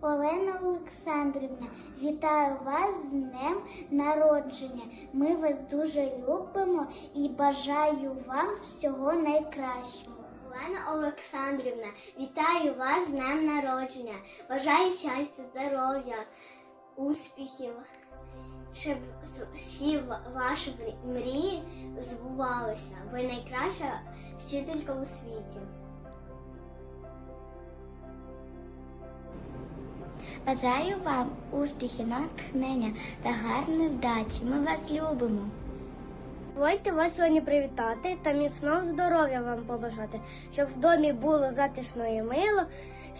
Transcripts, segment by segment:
Олена Олександрівна, вітаю вас з днем народження. Ми вас дуже любимо і бажаю вам всього найкращого. Олена Олександрівна, вітаю вас з днем народження. Бажаю щастя, здоров'я, успіхів, щоб всі ваші мрії збувалися. Ви найкраща вчителька у світі. Бажаю вам успіхів, натхнення та гарної вдачі. Ми вас любимо. Дозвольте вас сьогодні привітати та міцного здоров'я вам побажати, щоб в домі було затишно і мило,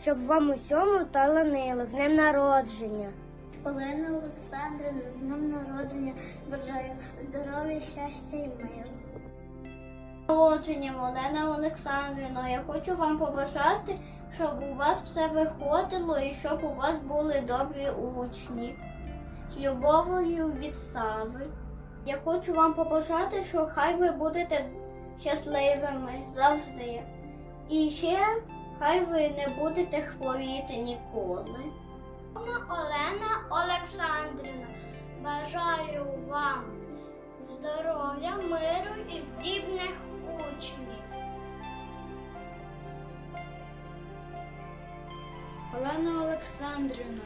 щоб вам усьому таланило з днем народження. Олена Олександрівна, з днем народження бажаю здоров'я, щастя і миру. Народженням Олена Олександрівна, я хочу вам побажати, щоб у вас все виходило і щоб у вас були добрі учні. З любов'ю від Сави. Я хочу вам побажати, що хай ви будете щасливими завжди. І ще хай ви не будете хворіти ніколи. Олена Олександрівна, бажаю вам здоров'я, миру і здібних учнів. Олена Олександрівна,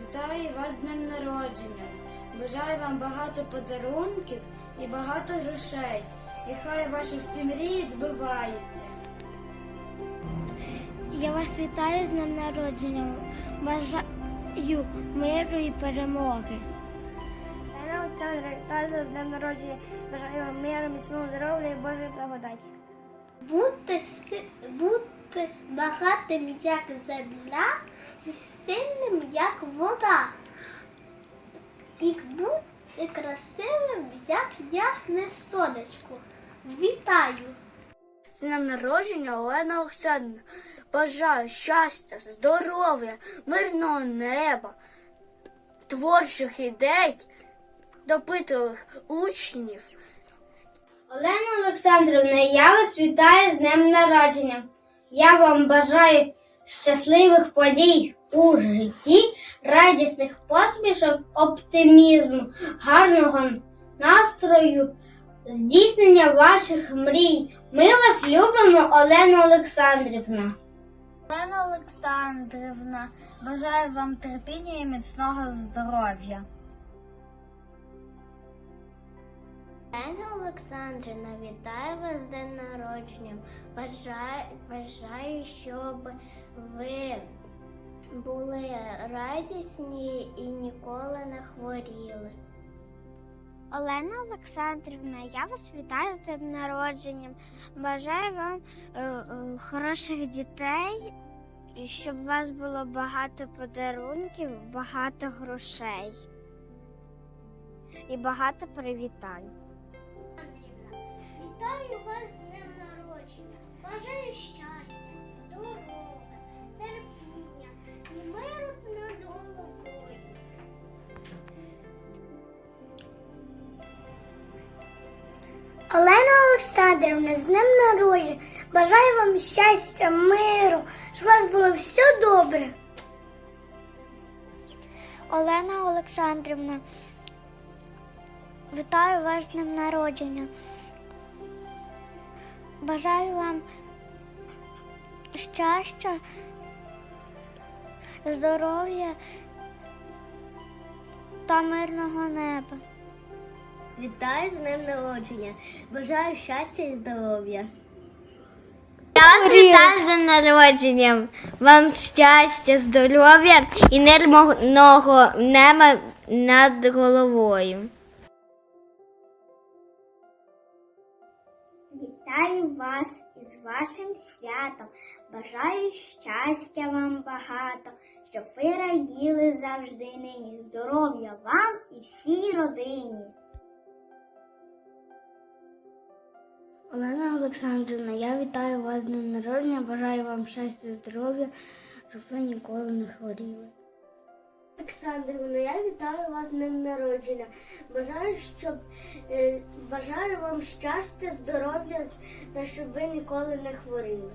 вітаю вас з днем народження. Бажаю вам багато подарунків і багато грошей. І хай ваші всі мрії збиваються. Я вас вітаю з днем народження. Бажаю миру і перемоги. Олександра, вітаю вас з днем народження. Бажаю вам миру, міцного здоров'я і Божої благодаті. Бути, бути багатим, як земля, і сильним, як вода. І бути красивим, як ясне сонечко. Вітаю! З днем народження Олена Олександрівна. Бажаю щастя, здоров'я, мирного неба, творчих ідей, допитливих учнів. Олена Олександрівна, я вас вітаю з днем народження. Я вам бажаю щасливих подій у житті, радісних посмішок, оптимізму, гарного настрою, здійснення ваших мрій. Ми вас любимо, Олена Олександрівна. Олена Олександрівна, бажаю вам терпіння і міцного здоров'я. Олена Олександрівна, вітаю вас з днем народження. Бажаю, бажаю, щоб ви були радісні і ніколи не хворіли. Олена Олександрівна, я вас вітаю з днем народженням. Бажаю вам е, е, хороших дітей, щоб у вас було багато подарунків, багато грошей і багато привітань. Бажаю щастя, здоров'я, терпіння і миру над головою. Олена Олександрівна, з днем народження. Бажаю вам щастя, миру, щоб у вас було все добре. Олена Олександрівна, вітаю вас з днем народження. Бажаю вам щастя, здоров'я та мирного неба. Вітаю з днем народження. Бажаю щастя і здоров'я. Я вас вітаю з днем народженням. Вам щастя, здоров'я і мирного неба над головою. Вітаю вас вашим святом. Бажаю щастя вам багато, щоб ви раділи завжди нині. Здоров'я вам і всій родині. Олена Олександрівна, я вітаю вас з днем народження. Бажаю вам щастя, здоров'я, щоб ви ніколи не хворіли. Олександрівна, я вітаю вас з днем народження. Бажаю, щоб е, бажаю вам щастя, здоров'я та щоб ви ніколи не хворіли.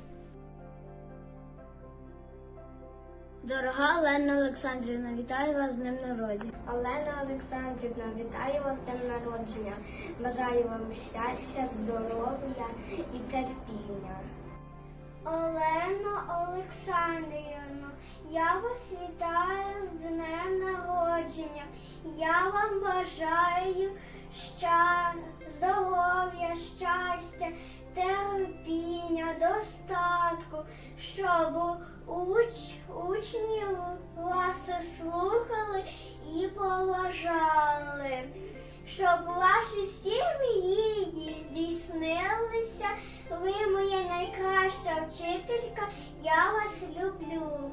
Дорога Олена Олександрівна, вітаю вас з днем народження. Олена Олександрівна, вітаю вас з днем народження. Бажаю вам щастя, здоров'я і терпіння. Олена Олександрівна, я вас вітаю з днем народження. Я вам бажаю ща... здоров'я, щастя, терпіння, достатку, щоб уч... учні вас слухали і поважали, щоб ваші всі мрії здійснилися. Ви моя найкраща вчителька, я вас люблю.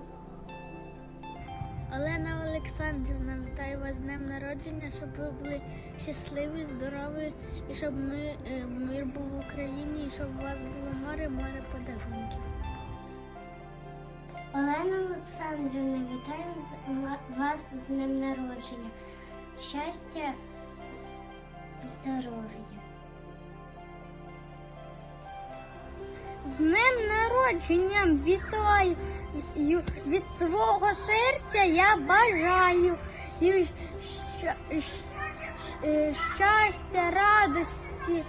Олена Олександрівна, вітаю вас з днем народження, щоб ви були щасливі, здорові і щоб ми, е, мир був в Україні, і щоб у вас було море, море подарунків. Олена Олександрівна, вітаю вас з днем народження. Щастя, здоров'я. Днем народження вітаю від свого серця я бажаю і щастя, радості,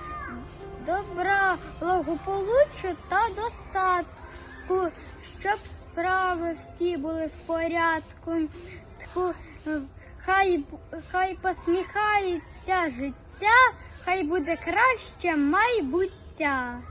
добра, благополуччя та достатку, щоб справи всі були в порядку. Хай, хай посміхається життя, хай буде краще майбуття.